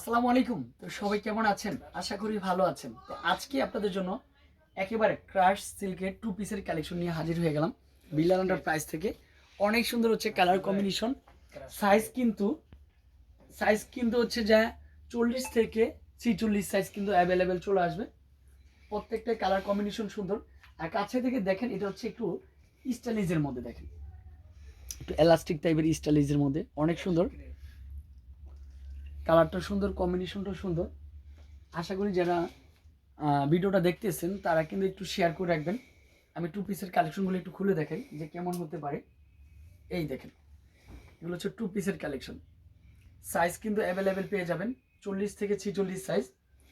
আসসালামু আলাইকুম। তো সবাই কেমন আছেন? আশা করি ভালো আছেন। তো আজকে আপনাদের জন্য একেবারে ক্রাশ সিল্কের টু পিসের কালেকশন নিয়ে হাজির হয়ে গেলাম। বিল্লাল আন্ডার প্রাইস থেকে। অনেক সুন্দর হচ্ছে কালার কম্বিনেশন সাইজ কিন্তু সাইজ কিন্তু হচ্ছে যা চল্লিশ থেকে ছিচল্লিশ সাইজ কিন্তু অ্যাভেলেবেল চলে আসবে। প্রত্যেকটা কালার কম্বিনেশন সুন্দর। আর কাছে থেকে দেখেন, এটা হচ্ছে একটু স্টাইলিজের মধ্যে দেখেন। একটু এলাস্টিক টাইপের স্টাইলিজের মধ্যে। অনেক সুন্দর। কালারটা সুন্দর কম্বিনেশনটা সুন্দর। আশা করি যারা ভিডিওটা দেখতেছেন, তারা কিন্তু একটু শেয়ার করে রাখবেন। আমি টু পিসের কালেকশনগুলো একটু খুলে দেখাই, যে কেমন হতে পারে। এই দেখেন, এগুলো হচ্ছে টু পিসের কালেকশন সাইজ কিন্তু অ্যাভেলেবেল পেয়ে যাবেন, চল্লিশ থেকে ছিচল্লিশ সাইজ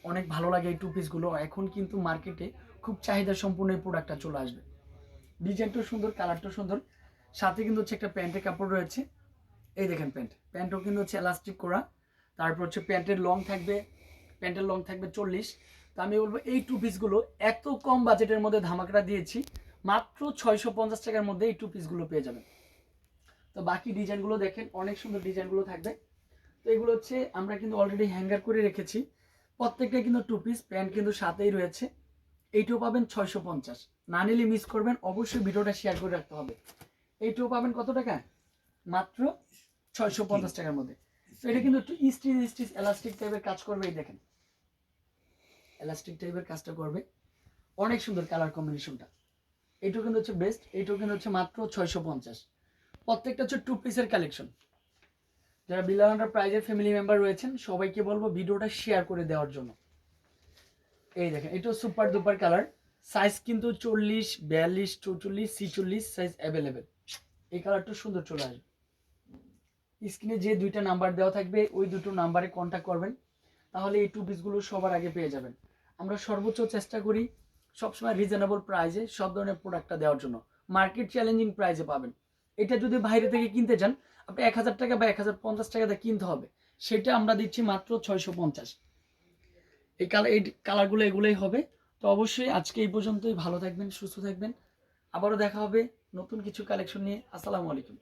অনেক ভালো লাগে এই টু পিসগুলো এখন কিন্তু মার্কেটে খুব চাহিদা সম্পূর্ণ এই প্রোডাক্টটা চলে আসবে। ডিজাইনটাও সুন্দর কালারটাও সুন্দর। সাথে কিন্তু হচ্ছে একটা প্যান্টের কাপড় রয়েছে। এই দেখেন প্যান্ট। প্যান্টও কিন্তু হচ্ছে এলাস্টিক করা। তারপর হচ্ছে প্যান্টের লং থাকবে প্যান্টের লং থাকবে চল্লিশ। তো আমি বলব এই টু পিসগুলো এত কম বাজেটের মধ্যে ধামাকড়া দিয়েছি মাত্র ছয়শো পঞ্চাশ টাকার মধ্যে এই টু পিসগুলো পেয়ে যাবেন। তো বাকি ডিজাইনগুলো দেখেন অনেক সুন্দর ডিজাইনগুলো থাকবে। তো এগুলো হচ্ছে আমরা কিন্তু অলরেডি হ্যাঙ্গার করে রেখেছি। প্রত্যেকটা কিন্তু টু পিস প্যান্ট কিন্তু সাথেই রয়েছে। এইটাও পাবেন ছয়শো পঞ্চাশ। না নিলে মিস করবেন অবশ্যই ভিডিওটা শেয়ার করে রাখতে হবে। এইটাও পাবেন কত টাকা? মাত্র ছয়শো পঞ্চাশ টাকার মধ্যে। এটা কিন্তু স্টিচ স্টিচ এলাস্টিক টাইপের কাজ করবে, এই দেখেন। এলাস্টিক টাইপের কাজটা করবে। অনেক সুন্দর কালার কম্বিনেশনটা এইটাও কিন্তু হচ্ছে বেস্ট এইটাও কিন্তু হচ্ছে মাত্র ছয়শো পঞ্চাশ। প্রত্যেকটা হচ্ছে টু পিসের কালেকশন যারা বিলান্ডার প্রাইজের ফ্যামিলি মেম্বার রয়েছেন, সবাইকে বলব ভিডিওটা শেয়ার করে দেওয়ার জন্য। এই দেখেন, এটাও সুপার দুপার কালার সাইজ কিন্তু চল্লিশ, বিয়াল্লিশ, চৌচল্লিশ, ছিচল্লিশ সাইজ অ্যাভেলেবেল এই কালারটা সুন্দর চলে আসবে। স্ক্রিনে যে দুইটা নাম্বার দেওয়া থাকবে, ওই দুটো নাম্বারে কন্ট্যাক্ট করবেন। তাহলে এই টু পিসগুলো সবার আগে পেয়ে যাবেন। আমরা সর্বোচ্চ চেষ্টা করি সবসময় রিজনেবল প্রাইজে সব ধরনের প্রোডাক্টটা দেওয়ার জন্য। মার্কেট চ্যালেঞ্জিং প্রাইসে পাবেন। এটা যদি বাইরে থেকে কিনতে চান, আপনি এক হাজার টাকা বা এক হাজার পঞ্চাশ টাকাতে কিনতে হবে। সেটা আমরা দিচ্ছি মাত্র ছয়শো পঞ্চাশ। এই কালার এই কালারগুলো এগুলোই হবে। তো অবশ্যই আজকে এই পর্যন্তই। ভালো থাকবেন, সুস্থ থাকবেন। আবারও দেখা হবে নতুন কিছু কালেকশন নিয়ে। আসসালামু আলাইকুম।